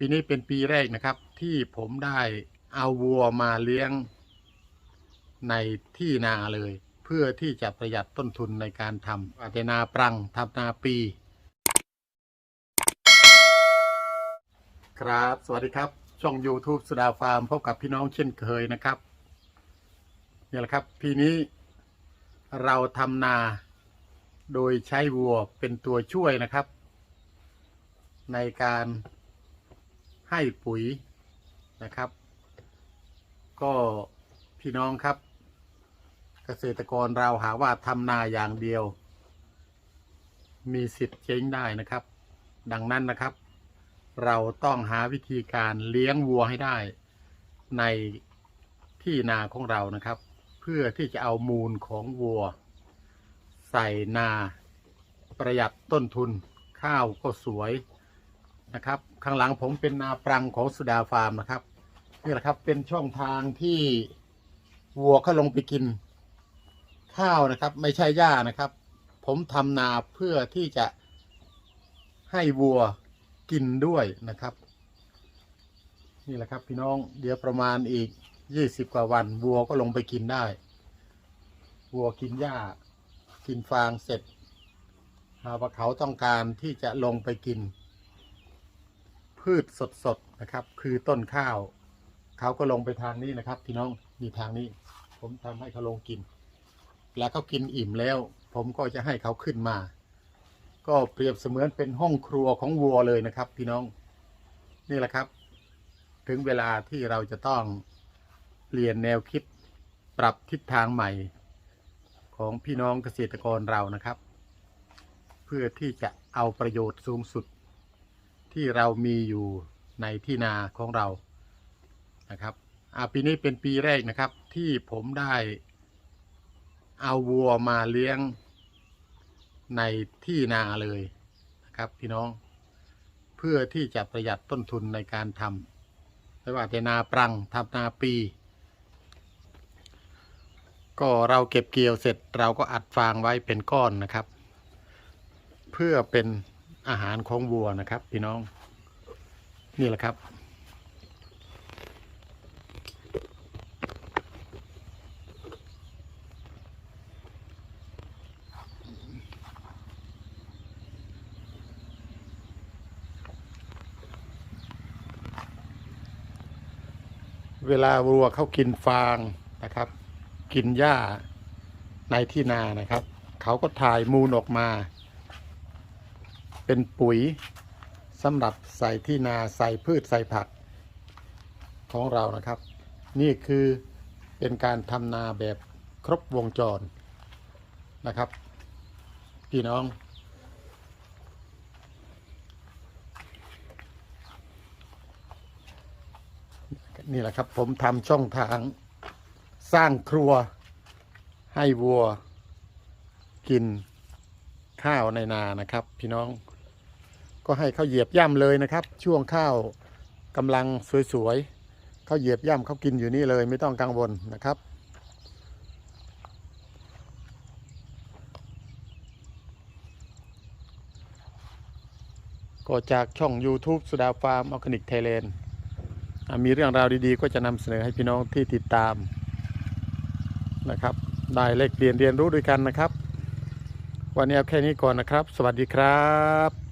ปีนี้เป็นปีแรกนะครับ ที่ผมได้เอาวัวมาเลี้ยงในที่นาเลย เพื่อที่จะประหยัดต้นทุนในการทำอาจจนาปรังทำนาปี ครับ สวัสดีครับ ช่อง YouTube สุดาฟาร์มพบกับพี่น้องเช่นเคยนะครับนี่แหละครับปีนี้เราทำนาโดยใช้วัวเป็นตัวช่วยนะครับ ในการ ให้ปุ๋ยนะครับ ก็พี่น้องครับ เกษตรกรเราหาว่าทำนาอย่างเดียว มีสิทธิ์เจ๊งได้นะครับ ดังนั้นนะครับ เราต้องหาวิธีการเลี้ยงวัวให้ได้ในที่นาของเรานะครับ เพื่อที่จะเอามูลของวัว ใส่นาประหยัดต้นทุนข้าวก็สวยนะครับ ข้างหลังผมเป็นนาปรังของสุดาฟาร์มนะครับนี่แหละครับเป็นช่องทางที่วัวเขาลงไปกิน ข้าวนะครับ ไม่ใช่หญ้านะครับ ผมทำนาเพื่อที่จะให้วัวกินด้วยนะครับ นี่แหละครับ พี่น้องเดี๋ยวประมาณอีกยี่สิบกว่าวันวัวก็ลงไปกินได้ วัวกินหญ้า กินฟางเสร็จหากว่าเขาต้องการที่จะลงไปกิน พืชสดๆนะครับ คือต้นข้าวเขาก็ลงไปทางนี้นะครับพี่น้องมีทางนี้ ผมทำให้เขาลงกิน แล้วเขากินอิ่มแล้ว ผมก็จะให้เขาขึ้นมา ก็เปรียบเสมือนเป็นห้องครัวของวัวเลยนะครับ พี่น้องนี่แหละครับ ถึงเวลาที่เราจะต้องเปลี่ยนแนวคิดปรับทิศทางใหม่ ของพี่น้องเกษตรกรเรานะครับ เพื่อที่จะเอาประโยชน์สูงสุด ที่เรามีอยู่ในที่นาของเรานะครับปีนี้เป็นปีแรกนะครับ ที่ผมได้เอาวัวมาเลี้ยงในที่นาเลยนะครับพี่น้อง เพื่อที่จะประหยัดต้นทุนในการทำไม่ว่าจะนาปรังทำนาปี ก็เราเก็บเกี่ยวเสร็จเราก็อัดฟางไว้เป็นก้อนนะครับ เพื่อเป็นอาหารของวัวนะครับ พี่น้อง นี่แหละครับ เวลาวัวเขากินฟางนะครับ กินหญ้าในที่นานะครับ เขาก็ถ่ายมูลออกมา เป็นปุ๋ย สำหรับใส่ที่นาใส่พืชใส่ผักของเรานะครับ นี่คือเป็นการทำนาแบบครบวงจรนะครับ พี่น้อง นี่แหละครับผมทำช่องทางสร้างครัวให้วัว กินข้าวในนานะครับ พี่น้อง ก็ให้เขาเหยียบย่ำเลยนะครับ ช่วงข้าวกำลังสวยๆเขาเหยียบย่ำเขากินอยู่นี่เลยไม่ต้องกังวลนะครับก็จากช่อง YouTube สุดาฟาร์มออร์แกนิกไทยแลนด์มีเรื่องราวดีๆ ก็จะนำเสนอให้พี่น้องที่ติดตามนะครับ ได้เลขเรียนเรียนรู้ด้วยกันนะครับ วันนี้เอาแค่นี้ก่อนนะครับ สวัสดีครับ